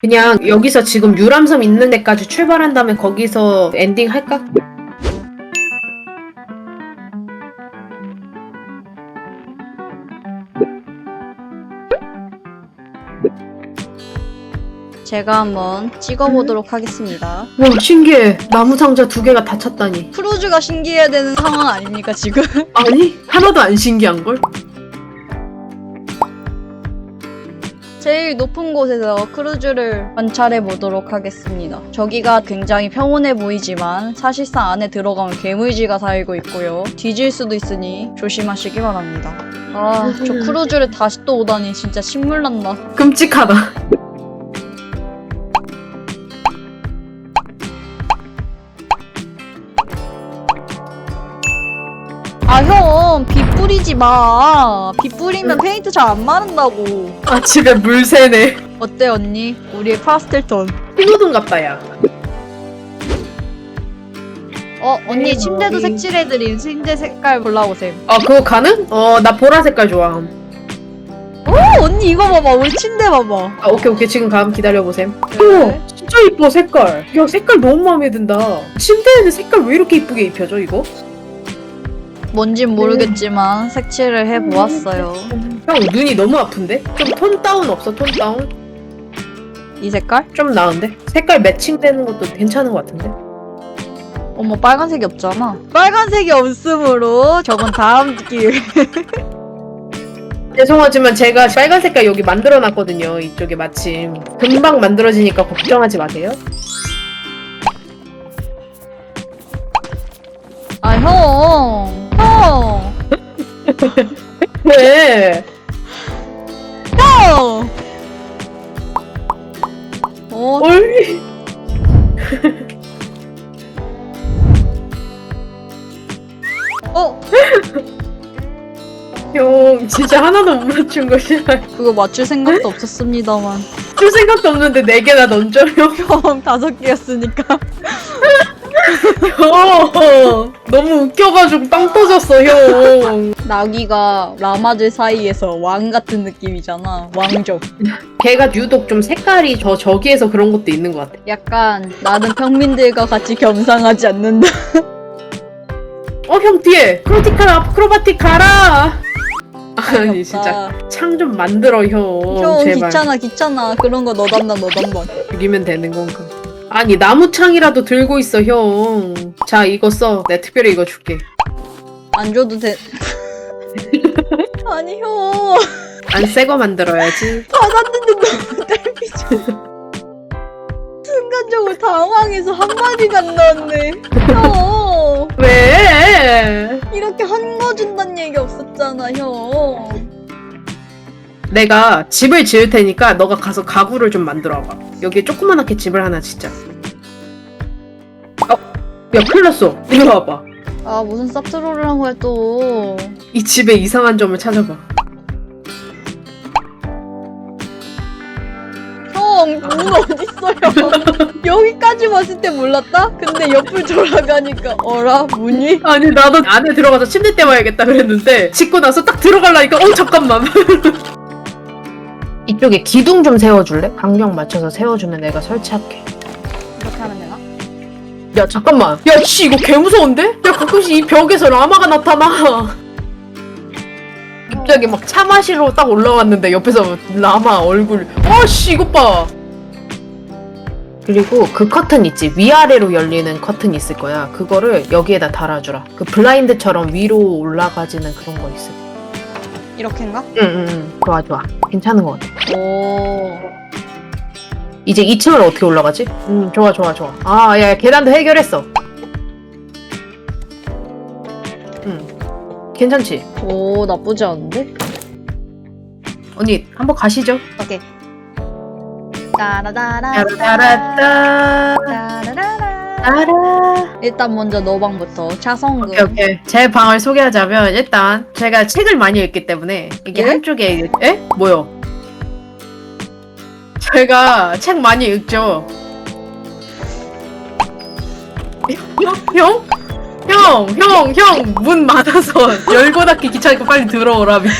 그냥 여기서 지금 유람섬 있는 데까지 출발한 다음에 거기서 엔딩 할까? 제가 한번 찍어보도록 하겠습니다. 와 신기해 나무 상자 두 개가 다 찼다니 크루즈가 신기해야 되는 상황 아닙니까 지금? 아니 하나도 안 신기한 걸? 제일 높은 곳에서 크루즈를 관찰해 보도록 하겠습니다. 저기가 굉장히 평온해 보이지만 사실상 안에 들어가면 괴물지가 살고 있고요. 뒤질 수도 있으니 조심하시기 바랍니다. 아, 저 크루즈를 다시 또 오다니 진짜 신물 난다. 끔찍하다 뿌리지 마. 비 뿌리면 페인트 잘 안 마른다고. 아 집에 물 새네 어때, 언니? 우리의 파스텔톤. 신호등 같다 야 어, 언니 네, 침대도 머리. 색칠해드린 침대 색깔 골라보세요. 아 그거 가능? 어 나 보라 색깔 좋아 어, 언니 이거 봐봐. 우리 침대 봐봐. 아 오케이 오케이 지금 감 기다려 보셈 네. 우와 진짜 이뻐 색깔 야 색깔 너무 마음에 든다 침대에는 색깔 왜 이렇게 이쁘게 입혀져 이거? 뭔진 모르겠지만 색칠을 해보았어요. 형 눈이 너무 아픈데? 좀 톤 다운 없어 톤 다운? 이 색깔? 좀 나은데? 색깔 매칭되는 것도 괜찮은 것 같은데? 어머 빨간색이 없잖아. 빨간색이 없으므로 저건 다음 기회. 죄송하지만 제가 빨간 색깔 여기 만들어놨거든요 이쪽에 마침 금방 만들어지니까 걱정하지 마세요 아 형, 형, 왜? 형. 어, 얼 어, 형 진짜 하나도 못 맞춘 거 싫어요 그거 맞출 생각도 없었습니다만. 줄 생각도 없는데 네 개나 던져요 형 다섯 개였으니까. 형 너무 웃겨가지고 빵 터졌어 형. 나귀가 라마들 사이에서 왕 같은 느낌이잖아. 왕족. 걔가 유독 좀 색깔이 저 저기에서 그런 것도 있는 것 같아. 약간 나는 평민들과 같이 겸상하지 않는다. 어 형 뒤에! 크로티칼 아크로바틱 가라! 아니 진짜. 창좀 만들어 형, 형 제발. 귀찮아 귀찮아. 그런 거 너 담당 너 담당. 죽이면 되는 건가 아니 나무 창이라도 들고 있어 형 자 이거 써 내가 특별히 이거 줄게 안 줘도 돼. 아니 형 안새거 만들어야지 받았는데 너무 딸피죠. 순간적으로 당황해서 한마디가 안 나왔네. 형 왜 이렇게 한 거 준다는 얘기 없었잖아 형. 내가 집을 지을 테니까 너가 가서 가구를 좀 만들어 와봐 여기 조그만하게 집을 하나 짓자 어? 야 큰일 났어 이리 와봐 아 무슨 쌉트롤을 한 거야 또. 이 집의 이상한 점을 찾아봐 형, 문 어딨어요? 여기까지 왔을 때 몰랐다? 근데 옆을 돌아가니까 어라 문이? 아니 나도 안에 들어가서 침대 떼와야겠다 그랬는데 짓고 나서 딱 들어가려니까 어 잠깐만 이쪽에 기둥 좀 세워줄래? 반경 맞춰서 세워주면 내가 설치할게. 이렇게 하면 되나? 야 잠깐만. 야 씨 이거 개 무서운데? 야 가끔씩 이 벽에서 라마가 나타나. 갑자기 막 차 마시러 딱 올라왔는데 옆에서 라마 얼굴. 아씨 이것 봐. 그리고 그 커튼 있지. 위아래로 열리는 커튼 있을 거야. 그거를 여기에다 달아주라. 그 블라인드처럼 위로 올라가지는 그런 거 있을 거야 이렇게인가? 응응. 좋아 좋아. 괜찮은 것 같아 오. 이제 2층을 어떻게 올라가지? 음 좋아 좋아 좋아 아 야 계단도 해결했어 응 괜찮지? 오, 나쁘지 않은데? 언니 한번 가시죠 오케이. 따라다라. 따라 따라따 따라라라. 따라 일단 먼저 너 방부터 차성금. 오케이 오케이 제 방을 소개하자면 일단 제가 책을 많이 읽기 때문에 이게 예? 한쪽에 에? 뭐요? 제가 책 많이 읽죠 형? 형? 형, 형, 형, 문 많아서 열고 닫기 귀찮으니까 빨리 들어오라며.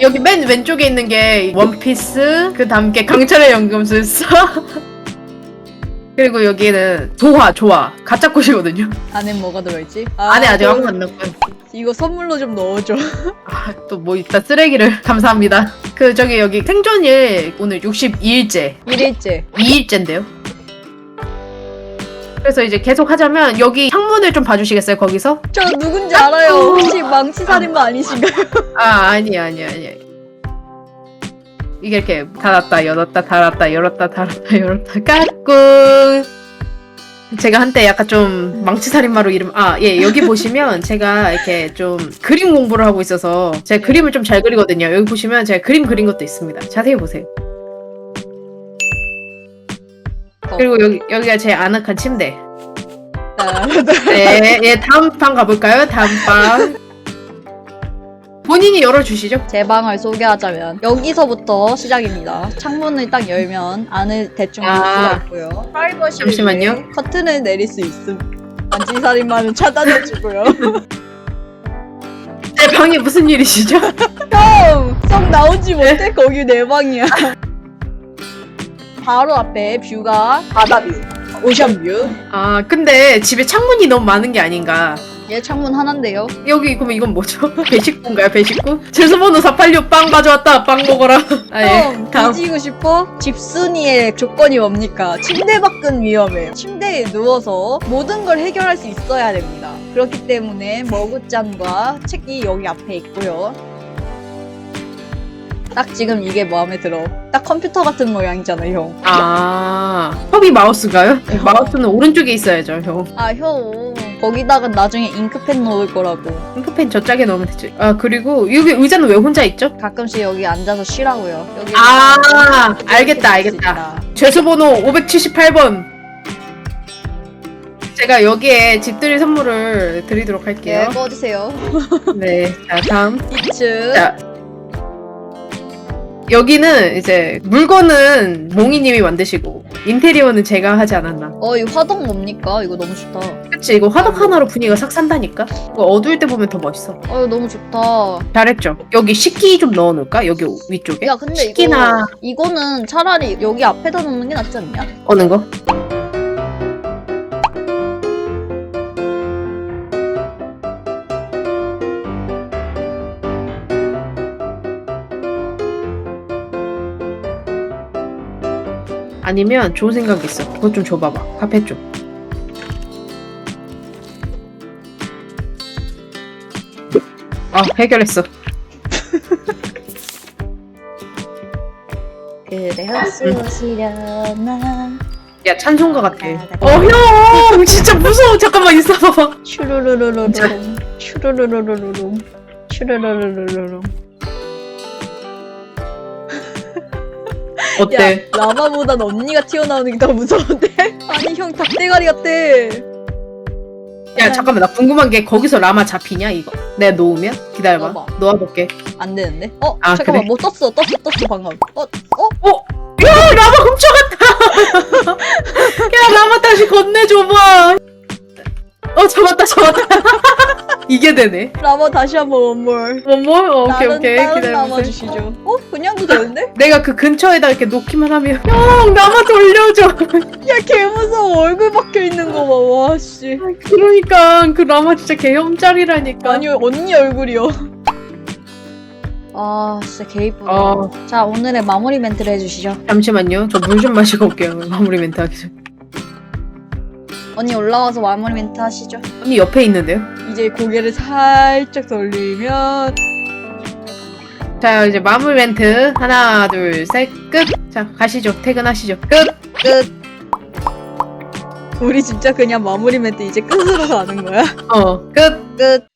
여기 맨 왼쪽에 있는 게 원피스, 그 다음 게 강철의 연금술사. 그리고 여기는 조화, 조화. 가짜 꽃이거든요. 안에 뭐가 들어있지? 아, 안에 아직 또 아무것도 안 넣었고요. 이거 선물로 좀 넣어줘. 아, 또 뭐 있다. 쓰레기를. 감사합니다. 그, 저기 여기 생존일 오늘 62일째. 1일째. 2일째인데요. 그래서 이제 계속 하자면 여기 창문을 좀 봐주시겠어요, 거기서? 저 누군지 알아요. 혹시 망치살인마 아니신가요? 아, 아니야, 아니야, 아니야. 이게 이렇게 닫았다, 열었다, 닫았다, 열었다, 닫았다, 열었다, 까꿍. 제가 한때 약간 좀 망치살인마로 이름, 아, 예, 여기 보시면 제가 이렇게 좀 그림 공부를 하고 있어서 제가 그림을 좀 잘 그리거든요. 여기 보시면 제가 그림 그린 것도 있습니다. 자세히 보세요. 그리고 여기, 여기가 제 아늑한 침대. 아, 네, 예, 다음 방 가볼까요? 다음 방. 본인이 열어주시죠. 제 방을 소개하자면 여기서부터 시작입니다. 창문을 딱 열면 안을 대충 볼 아. 수가 있고요. 프라이버시 잠시만요. 커튼을 내릴 수 있음. 만지살인마는 차단해주고요. 제 방에 무슨 일이시죠? 형! 썩 나오지 못해? 거기 내 방이야. 바로 앞에 뷰가 바다뷰. 오션뷰. 아, 근데 집에 창문이 너무 많은 게 아닌가. 얘 창문 하나인데요. 여기, 그럼 이건 뭐죠? 배식구인가요, 배식구? 제수번호 486빵 가져왔다, 빵 먹어라. 아, 예. 형, 다음. 뒤지고 싶어? 집순이의 조건이 뭡니까? 침대 밖은 위험해요. 침대에 누워서 모든 걸 해결할 수 있어야 됩니다. 그렇기 때문에 머그잔과 책이 여기 앞에 있고요. 딱 지금 이게 마음에 들어. 딱 컴퓨터 같은 모양이잖아요, 형. 아, 허비 마우스가요? 네, 마우스는 오른쪽에 있어야죠, 형. 아, 형. 거기다가 나중에 잉크펜 넣을 거라고. 잉크펜 저 짝에 넣으면 되지. 아, 그리고 여기 의자는 왜 혼자 있죠? 가끔씩 여기 앉아서 쉬라고요. 여기 아, 알겠다, 알겠다. 죄수번호 578번. 제가 여기에 집들이 선물을 드리도록 예, 할게요. 꺼주세요. 네. 자, 다음. 2층. 자. 여기는 이제 물건은 몽이님이 만드시고 인테리어는 제가 하지 않았나. 어, 이 화덕 뭡니까? 이거 너무 좋다. 그치 이거 화덕 하나로 분위기가 싹 산다니까. 이거 어두울 때 보면 더 멋있어. 어, 이거 너무 좋다. 잘했죠. 여기 식기 좀 넣어놓을까? 여기 위쪽에. 야, 근데 식기나 이거, 이거는 차라리 여기 앞에다 놓는 게 낫지 않냐? 어는 거. 아니면 좋은 생각이 있어. 그것 좀 줘봐봐. 카페 좀. 아 해결했어. 그래, 헛수시려나. 야 찬송가 같아. 어 형, 진짜 무서워. 잠깐만 있어봐봐. 슈루루루루룽. 슈루루루루룽. 슈루루루루룽. 어때? 야, 라마보단 언니가 튀어나오는 게 더 무서운데? 아니, 형 닭대가리 같아. 야 잠깐만 나 궁금한 게 거기서 라마 잡히냐 이거? 내가 놓으면 기다려봐. 넣어봐. 놓아볼게. 안 되는데? 어, 아, 잠깐만, 그래? 뭐 떴어, 떴어, 떴어, 방금. 어, 어? 야 라마 훔쳐갔다. 야 라마 다시 건네줘봐. 어 잡았다 잡았다. 이게 되네. 라마 다시 한번 원몰. 원몰? 어, 오케이 다른, 오케이 다른 라마 기다려보세요. 주시죠. 어? 그냥도 되는데? 내가 그 근처에다 이렇게 놓기만 하면 형 라마 돌려줘. 야, 개 무서워. 얼굴 박혀 있는 거 봐. 와, 씨. 그러니까 그 라마 진짜 개염짤이라니까. 아니, 언니 얼굴이요. 아, 진짜 개 이쁘다. 어 자, 오늘의 마무리 멘트를 해주시죠. 잠시만요. 저 물 좀 마시고 올게요. 마무리 멘트 하기 전. 언니 올라와서 마무리 멘트 하시죠. 언니 옆에 있는데요. 이제 고개를 살짝 돌리면 자 이제 마무리 멘트 하나 둘 셋 끝. 자 가시죠. 퇴근하시죠. 끝. 끝. 우리 진짜 그냥 마무리 멘트 이제 끝으로 가는 거야? 어 끝. 끝.